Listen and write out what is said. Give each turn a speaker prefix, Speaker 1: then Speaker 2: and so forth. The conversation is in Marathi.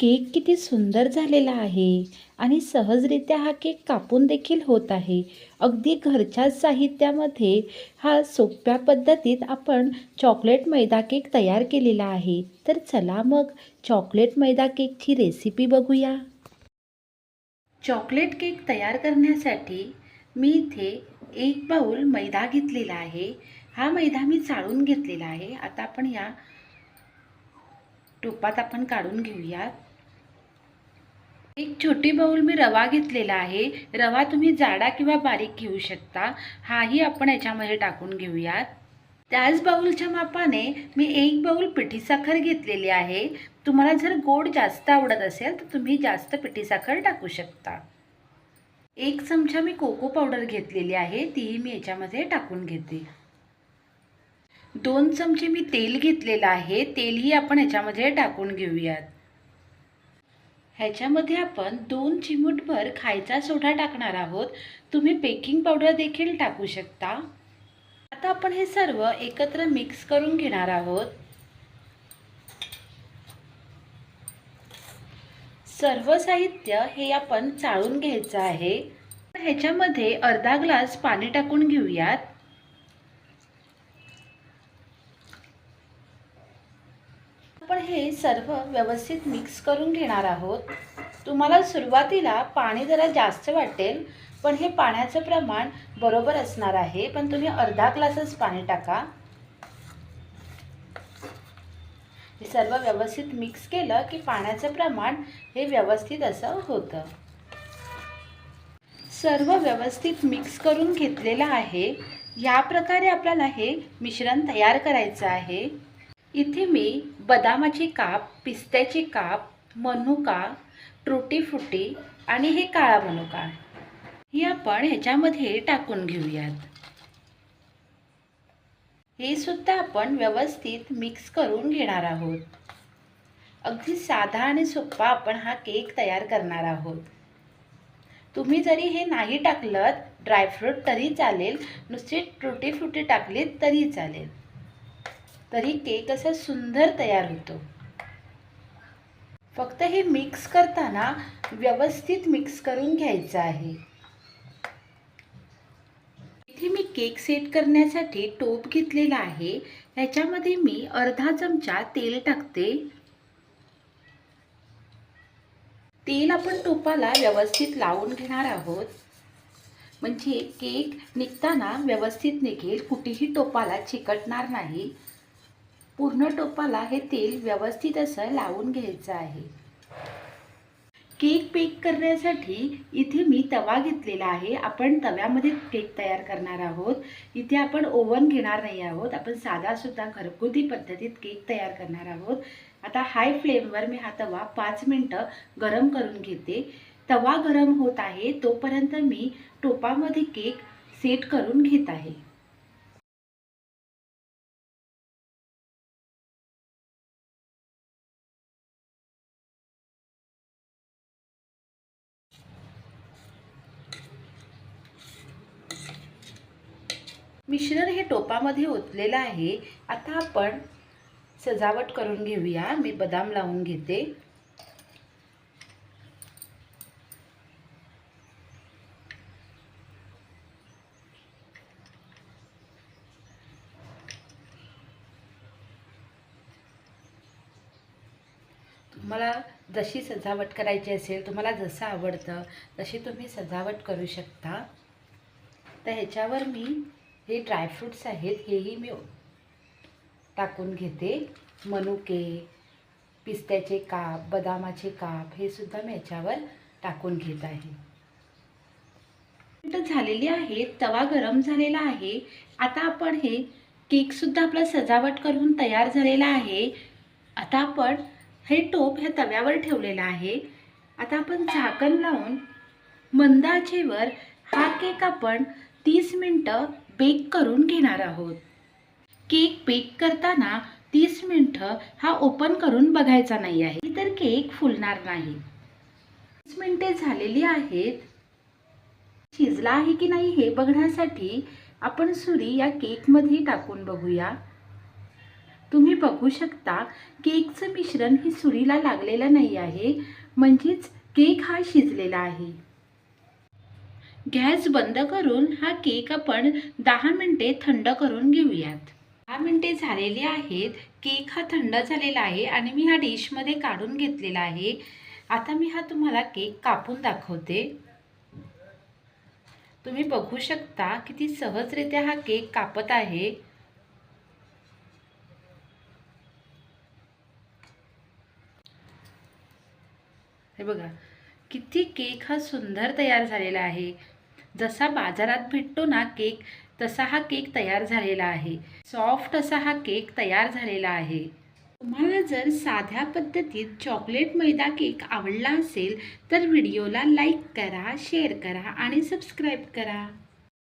Speaker 1: केक किती सुंदर झालेला आहे आणि सहजरित्या हा केक कापून देखील होत आहे. अगदी घरच्या साहित्यामध्ये हा सोप्या पद्धतीत आपण चॉकलेट मैदा केक तयार केलेला आहे. तर चला मग चॉकलेट मैदा केकची रेसिपी बघूया. चॉकलेट केक तयार करण्यासाठी मी इथे एक बाऊल मैदा घेतलेला आहे. हा मैदा मी चाळून घेतलेला आहे. आता आपण या टोपात आपण काढून घेऊयात. एक छोटी बाऊल मी रवा घेतलेला आहे. रवा तुम्ही जाडा किंवा बारीक घेऊ शकता. हाही आपण याच्यामध्ये टाकून घेऊयात. त्याच बाऊलच्या मापाने मी एक बाऊल पिठी साखर घेतलेली आहे. तुम्हाला जर गोड जास्त आवडत असेल तर तुम्ही जास्त पिठी साखर टाकू शकता. एक चमचा मी कोको पावडर घेतलेली आहे. तीही मी याच्यामध्ये टाकून घेते. दोन चमचे मी तेल घेतलेलं आहे. तेलही आपण ह्याच्यामध्ये टाकून घेऊयात. ह्याच्यामध्ये आपण दोन चिमूटभर खायचा सोडा टाकणार आहोत. तुम्ही बेकिंग पावडर देखील टाकू शकता. आता आपण हे सर्व एकत्र मिक्स करून घेणार आहोत. सर्व साहित्य हे आपण चाळून घ्यायचं आहे. ह्याच्यामध्ये अर्धा ग्लास पाणी टाकून घेऊयात. आपण हे सर्व व्यवस्थित मिक्स करून घेणार आहोत. तुम्हाला सुरुवातीला पाणी जरा जास्त वाटेल पण हे पाण्याचं प्रमाण बरोबर असणार आहे. पण तुम्ही अर्धा ग्लासच पाणी टाका. हे सर्व व्यवस्थित मिक्स केलं की पाण्याचं प्रमाण हे व्यवस्थित असं होतं. सर्व व्यवस्थित मिक्स करून घेतलेलं आहे. या प्रकारे आपल्याला हे मिश्रण तयार करायचं आहे. इथे मी बदामाची काप पिस्त्याची काप मनुका ट्रुटी फुटी आणि हे काळा मनुका. ही आपण ह्याच्यामध्ये टाकून घेऊयात. हे सुद्धा आपण व्यवस्थित मिक्स करून घेणार आहोत. अगदी साधा आणि सोप्पा आपण हा केक तयार करणार आहोत. तुम्ही जरी हे नाही टाकलं ड्रायफ्रूट तरी चालेल नुसती ट्रुटी फ्रुटी टाकलीत तरी चालेल. तरी केक असा सुंदर तयार होतो. फक्त हे मिक्स करताना व्यवस्थित मिक्स करून घ्यायचं आहे. इथे मी केक सेट करण्यासाठी टोप घेतलेला आहे. ह्याच्यामध्ये मी अर्धा चमचा तेल टाकते. तेल आपण टोपाला व्यवस्थित लावून घेणार आहोत. म्हणजे केक निघताना व्यवस्थित निघेल. कुठेही टोपाला चिकटणार नाही. पूर्ण टोपाला हे तेल व्यवस्थित असं लावून घ्यायचं आहे. केक बेक करण्यासाठी इथे मी तवा घेतलेला आहे. आपण तव्यामध्ये केक तयार करणार आहोत. इथे आपण ओव्हन घेणार नाही आहोत. आपण साधासुद्धा घरगुती पद्धतीत केक तयार करणार आहोत. आता हाय फ्लेमवर मी हा तवा पाच मिनटं गरम करून घेते. तवा गरम होत आहे तोपर्यंत मी टोपामध्ये केक सेट करून घेत आहे. मिश्रण हे टोपामध्ये ओतलेलं आहे. आता आपण सजावट करून घेऊया. मी बदाम लावून घेते. तुम्हाला जशी सजावट करायची असेल तुम्हाला जसं आवडतं तशी तुम्ही सजावट करू शकता. तर ह्याच्यावर मी हे ड्रायफ्रूट्स आहेत हेही मी टाकून घेते. मनुके पिस्त्याचे काप बदामाचे काप हे सुद्धा मी याच्यावर टाकून घेत आहे. मिनटं झालेली आहे तवा गरम झालेला आहे. आता आपण हे केकसुद्धा आपला सजावट करून तयार झालेला आहे. आता आपण हे टोप ह्या तव्यावर ठेवलेलं आहे. आता आपण झाकण लावून मंदाचेवर हा केक आपण तीस मिनटं बेक करून घेणार आहोत. केक बेक करताना तीस मिनटं हा ओपन करून बघायचा नाही आहे. तर केक फुलणार नाही. तीस मिनटे झालेली आहेत. शिजला आहे की नाही हे बघण्यासाठी आपण सुरी या केकमध्ये टाकून बघूया. तुम्ही बघू शकता केकचं मिश्रण हे सुरीला लागलेलं नाही आहे म्हणजेच केक हा शिजलेला आहे. गॅस बंद करून हा केक आपण दहा मिनटे थंड करून घेऊयात. दहा मिनटे झालेली आहेत. केक हा थंड झालेला आहे आणि मी हा डिशमध्ये काढून घेतलेला आहे. आता मी हा तुम्हाला केक कापून दाखवते. तुम्ही बघू शकता किती सहजरित्या हा केक कापत आहे. हे बघा किती केक हा सुंदर तयार झालेला आहे. जसा बाजारात भेटतो ना केक तसा हा केक तयार झालेला आहे. सॉफ्ट असा हा केक तयार झालेला आहे. तुम्हाला जर साध्या पद्धतीत चॉकलेट मैदा केक आवडला असेल तर व्हिडिओला लाईक करा शेअर करा आणि सबस्क्राईब करा.